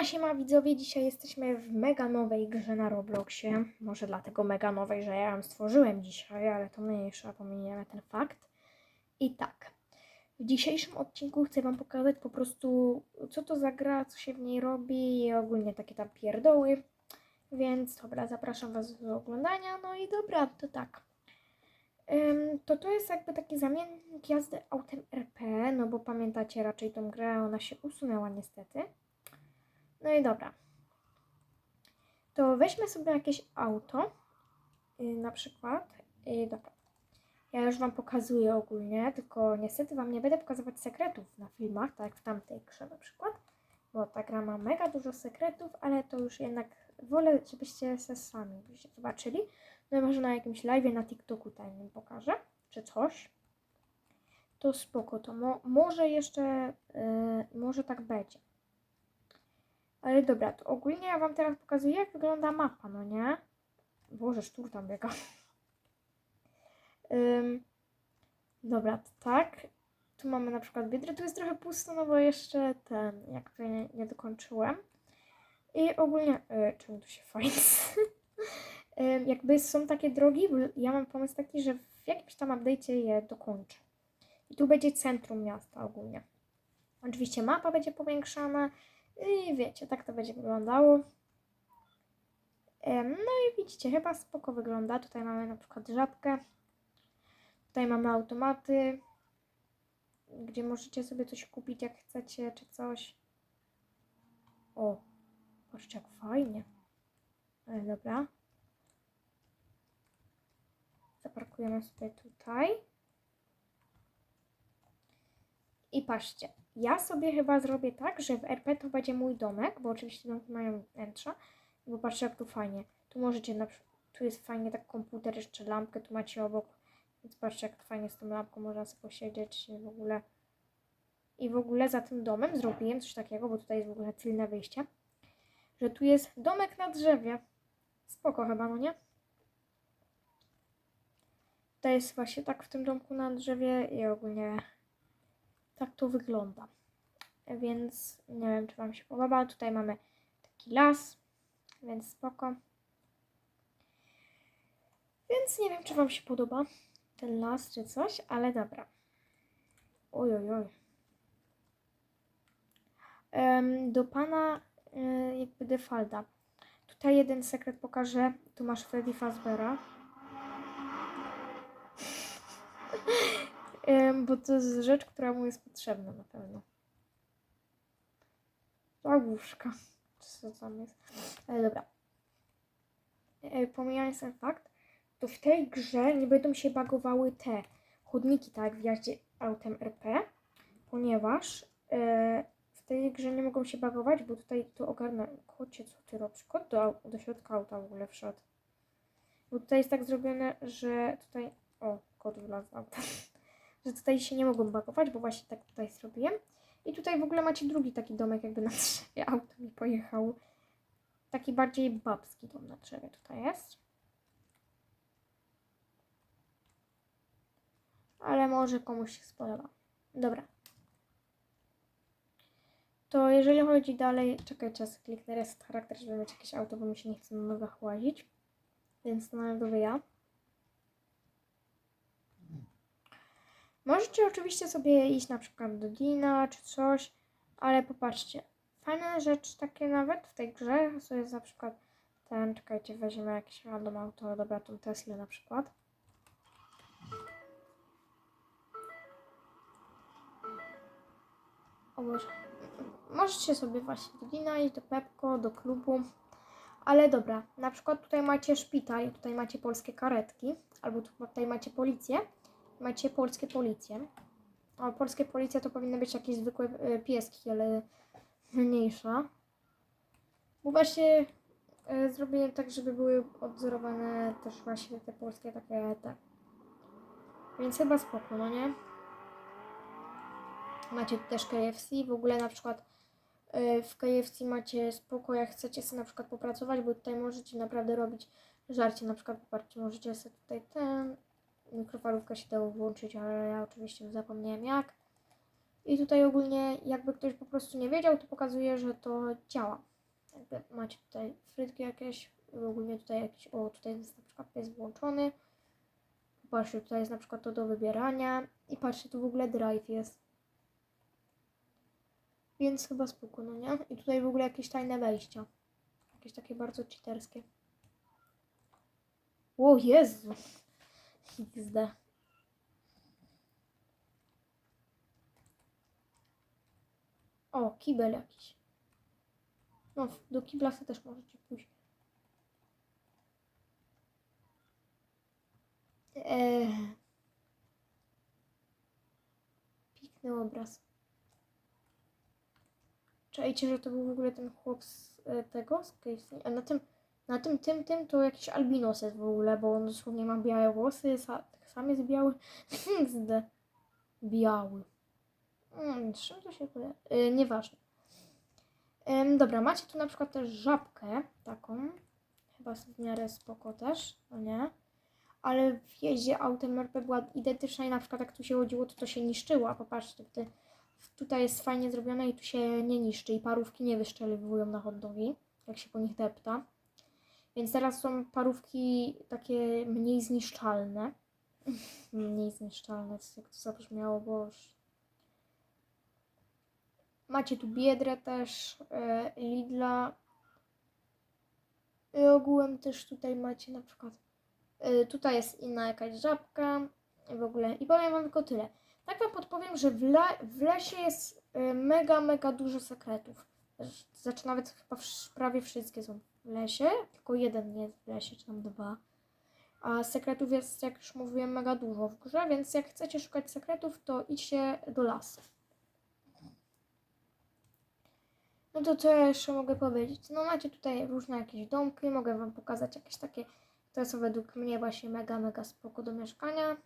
Siema, siema widzowie, dzisiaj jesteśmy w mega nowej grze na Robloxie. Może dlatego mega nowej, że ja ją stworzyłem dzisiaj, ale to mniejsza, pominiemy ten fakt. I tak, w dzisiejszym odcinku chcę Wam pokazać po prostu, co to za gra, co się w niej robi i ogólnie takie tam pierdoły. Więc dobra, zapraszam Was do oglądania. No i dobra, to tak. To to jest jakby taki zamiennik jazdy autem RP, no bo pamiętacie raczej tą grę, ona się usunęła niestety. No i dobra. To weźmy sobie jakieś auto, yy, na przykład. Yy, dobra. Ja już Wam pokazuję ogólnie, tylko niestety Wam nie będę pokazywać sekretów na filmach, tak jak w tamtej grze na przykład, bo ta gra ma mega dużo sekretów, ale to już jednak wolę, żebyście se sami byście zobaczyli. No i może na jakimś live na TikToku tajnym pokażę, czy coś. To spoko, to mo- może jeszcze, yy, może tak będzie. Ale dobra, to ogólnie ja Wam teraz pokazuję, jak wygląda mapa, no nie? Boże, sztur tam biega. Ym, dobra, to tak. Tu mamy na przykład biedrę. Tu jest trochę pusto, no bo jeszcze ten, jakby nie, nie dokończyłem. I ogólnie, y, czemu tu się fajnie? Jakby są takie drogi, bo ja mam pomysł taki, że w jakimś tam update'cie je dokończę. I tu będzie centrum miasta ogólnie. Oczywiście mapa będzie powiększana, i wiecie, tak to będzie wyglądało. No i widzicie, chyba spoko wygląda. Tutaj mamy na przykład żabkę. Tutaj mamy automaty, gdzie możecie sobie coś kupić jak chcecie, czy coś. O, patrzcie jak fajnie. Ale dobra. Zaparkujemy sobie tutaj. I patrzcie, ja sobie chyba zrobię tak, że w RP to będzie mój domek, bo oczywiście domki mają wnętrza. Bo patrzcie jak tu fajnie. Tu możecie na przykład, tu jest fajnie tak komputer, jeszcze lampkę tu macie obok. Więc patrzcie jak fajnie z tą lampką można sobie posiedzieć w ogóle. I w ogóle za tym domem zrobiłem coś takiego, bo tutaj jest w ogóle tylne wyjście. Że tu jest domek na drzewie. Spoko chyba, no nie? To jest właśnie tak w tym domku na drzewie i ogólnie tak to wygląda. Więc nie wiem, czy Wam się podoba. Tutaj mamy taki las, więc spoko. Więc nie wiem, czy Wam się podoba ten las, czy coś, ale dobra. Oj, oj, oj. Do Pana y, jakby Defalda. Tutaj jeden sekret pokażę. Tu masz Freddy Fazbera. Bo to jest rzecz, która mu jest potrzebna na pewno. Zagłuszka. Co tam jest? Ale dobra. E, pomijając ten fakt, to w tej grze nie będą się bagowały te chodniki, tak w jazdzie autem RP, ponieważ e, w tej grze nie mogą się bagować, bo tutaj to ogarnę. Kocie, co ty robisz? Kot do, do środka auta w ogóle wszedł. Bo tutaj jest tak zrobione, że tutaj... O, kot wlazł auta że tutaj się nie mogą bagować, bo właśnie tak tutaj zrobiłem. I tutaj w ogóle macie drugi taki domek jakby na drzewie. Auto mi pojechało. Taki bardziej babski dom na drzewie tutaj jest. Ale może komuś się spodoba. Dobra. To jeżeli chodzi dalej, czekaj czas, kliknę reset charakter, żeby mieć jakieś auto, bo mi się nie chce na nogach łazić. Więc narodowy ja. Możecie oczywiście sobie iść na przykład do Dina czy coś, ale popatrzcie, fajne rzeczy takie nawet w tej grze, to jest na przykład ten, czekajcie, weźmiemy jakieś random auto, dobra, tą Teslę na przykład. O Boże. Możecie sobie właśnie do Dina iść, do Pepko, do klubu, ale dobra, na przykład tutaj macie szpital, tutaj macie polskie karetki, albo tutaj macie policję, macie polskie policje. A polskie policje to powinny być jakieś zwykłe e, pieski, ale mniejsza. Bo właśnie e, zrobiłem tak, żeby były odzorowane też właśnie te polskie takie te. Więc chyba spoko, no nie? Macie też KFC, w ogóle na przykład e, w KFC macie spoko, jak chcecie sobie na przykład popracować, bo tutaj możecie naprawdę robić żarcie, na przykład popatrzcie, możecie sobie tutaj ten, mikrofalówkę się dało włączyć, ale ja oczywiście zapomniałem jak. I tutaj ogólnie jakby ktoś po prostu nie wiedział, to pokazuje, że to działa. Jakby macie tutaj frytki jakieś, ogólnie tutaj jakiś, o tutaj jest na przykład pies włączony. Patrzcie, tutaj jest na przykład to do wybierania i patrzcie, tu w ogóle drive jest. Więc chyba spoko, no nie? I tutaj w ogóle jakieś tajne wejścia. Jakieś takie bardzo cheaterskie. O Jezu! XD. O, kibel jakiś. No, do kibla też możecie pójść. Eee. Piękny obraz. Czajcie, że to był w ogóle ten chłop z e, tego, z KFC. A na tym, na tym, tym, tym to jakiś albinos jest w ogóle, bo on dosłownie ma białe włosy, sa, tak sam jest biały. Biały. Hmm, czym to się kojarzy? Yy, nieważne. Dobra, macie tu na przykład też żabkę taką. Chyba w miarę spoko też, no nie? Ale w jeździe autem RP była identyczna i na przykład jak tu się chodziło, to to się niszczyło. A popatrzcie, tutaj, tutaj jest fajnie zrobione i tu się nie niszczy i parówki nie wyszczeliwują na hot dogi, jak się po nich depta. Więc teraz są parówki takie mniej zniszczalne. mniej zniszczalne, jak to zabrzmiało, bo Macie tu Biedrę też, e, Lidla. I ogółem też tutaj macie na przykład, e, tutaj jest inna jakaś żabka w ogóle. I powiem wam tylko tyle. Tak wam podpowiem, że w, le, w lesie jest e, mega, mega dużo sekretów. Znaczy nawet chyba prawie wszystkie są w lesie, tylko jeden nie jest w lesie, czy tam dwa. A sekretów jest, jak już mówiłem, mega dużo w grze, więc jak chcecie szukać sekretów, to idźcie do lasu. No to co ja jeszcze mogę powiedzieć? No macie tutaj różne jakieś domki, mogę wam pokazać jakieś takie, które są według mnie właśnie mega, mega spoko do mieszkania.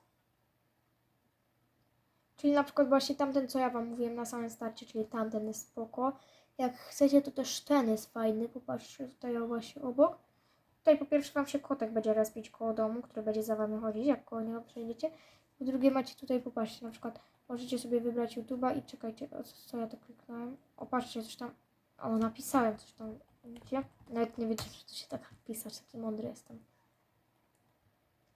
Czyli na przykład właśnie tamten, co ja wam mówiłem na samym starcie, czyli tamten jest spoko. Jak chcecie, to też ten jest fajny. Popatrzcie tutaj właśnie obok. Tutaj po pierwsze wam się kotek będzie rozbić koło domu, który będzie za wami chodzić, jak koło niego przejdziecie. Po drugie macie tutaj, popatrzcie, na przykład możecie sobie wybrać YouTube'a i czekajcie, o co, co ja to kliknąłem. O, patrzcie, coś tam o, napisałem coś tam. Widzicie? Nawet nie wiedziałem, że to się tak pisać. Taki mądry jestem.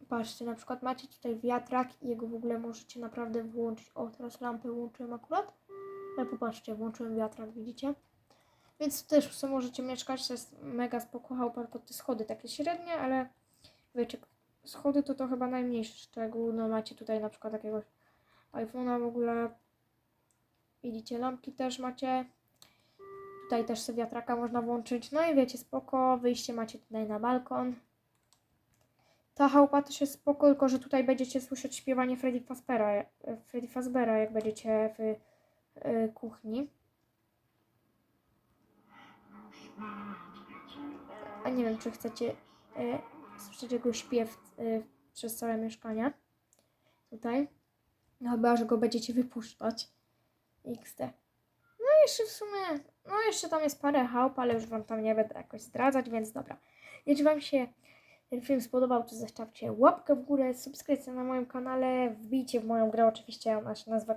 Patrzcie, na przykład macie tutaj wiatrak i jego w ogóle możecie naprawdę włączyć. O, teraz lampę włączyłem akurat. Ale popatrzcie, włączyłem wiatrak, widzicie? Więc też sobie możecie mieszkać. To jest mega spoko chałupa, tylko te schody takie średnie, ale wiecie, schody to to chyba najmniejszy szczegół. No macie tutaj na przykład jakiegoś iPhone'a w ogóle. Widzicie, lampki też macie. Tutaj też sobie wiatraka można włączyć. No i wiecie, spoko. Wyjście macie tutaj na balkon. Ta chałupa też jest spoko, tylko że tutaj będziecie słyszeć śpiewanie Freddy Fazbera, Freddy Fazbera jak będziecie w y, kuchni. A nie wiem, czy chcecie y, słyszeć jego śpiew y, przez całe mieszkanie. Tutaj. No chyba, że go będziecie wypuszczać. XD jeszcze w sumie, no jeszcze tam jest parę chałup, ale już Wam tam nie będę jakoś zdradzać, więc dobra. Jeśli Wam się ten film spodobał, to zostawcie łapkę w górę, subskrypcję na moim kanale, wbijcie w moją grę, oczywiście ona się nazywa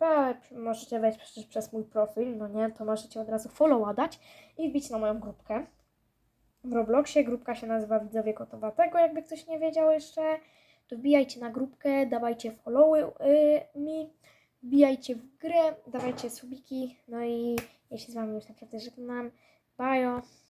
ale możecie wejść przecież przez mój profil, no nie, to możecie od razu followa dać i wbić na moją grupkę w Robloxie. Grupka się nazywa Widzowie Kotowatego, jakby ktoś nie wiedział jeszcze. To wbijajcie na grupkę, dawajcie followy yy, mi wbijajcie w grę, dawajcie subiki, no i ja się z Wami już naprawdę żegnam. Bye!